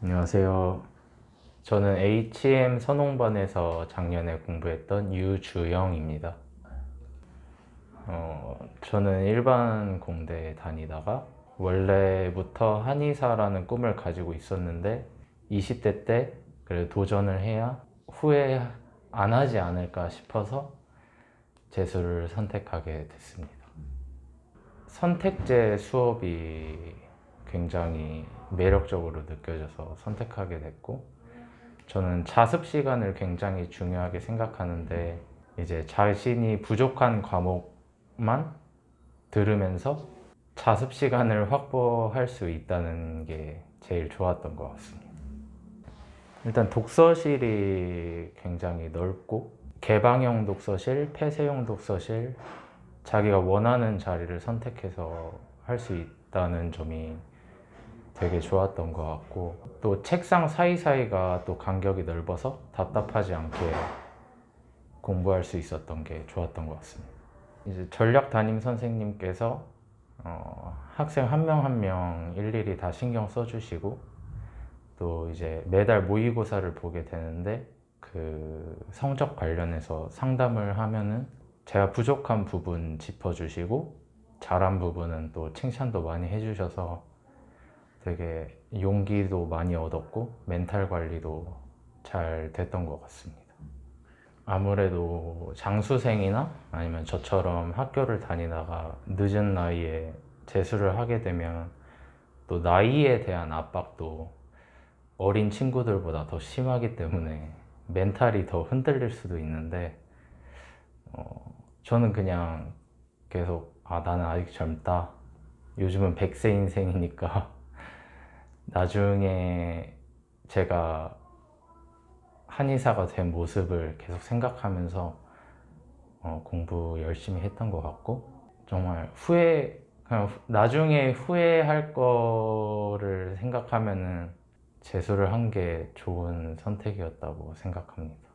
안녕하세요. 저는 HM 선홍반에서 작년에 공부했던 유주영입니다. 어, 저는 일반 공대에 다니다가 원래부터 한의사라는 꿈을 가지고 있었는데 20대 때 그래도 도전을 해야 후회 안 하지 않을까 싶어서 재수를 선택하게 됐습니다. 선택제 수업이 굉장히 매력적으로 느껴져서 선택하게 됐고 저는 자습 시간을 굉장히 중요하게 생각하는데 이제 자신이 부족한 과목만 들으면서 자습 시간을 확보할 수 있다는 게 제일 좋았던 것 같습니다. 일단 독서실이 굉장히 넓고 개방형 독서실, 폐쇄형 독서실, 자기가 원하는 자리를 선택해서 할 수 있다는 점이 되게 좋았던 것 같고 또 책상 사이사이가 또 간격이 넓어서 답답하지 않게 공부할 수 있었던 게 좋았던 것 같습니다. 이제 전략 담임 선생님께서 어, 학생 한 명 한 명 일일이 다 신경 써주시고 또 이제 매달 모의고사를 보게 되는데 그 성적 관련해서 상담을 하면은 제가 부족한 부분 짚어주시고 잘한 부분은 또 칭찬도 많이 해주셔서 되게 용기도 많이 얻었고 멘탈 관리도 잘 됐던 것 같습니다. 아무래도 장수생이나 아니면 저처럼 학교를 다니다가 늦은 나이에 재수를 하게 되면 또 나이에 대한 압박도 어린 친구들보다 더 심하기 때문에 멘탈이 더 흔들릴 수도 있는데 어, 저는 그냥 계속 아 나는 아직 젊다 요즘은 100세 인생이니까 나중에 제가 한의사가 된 모습을 계속 생각하면서 어, 공부 열심히 했던 것 같고 정말 후회 그냥 후- 나중에 후회할 거를 생각하면은 재수를 한 게 좋은 선택이었다고 생각합니다.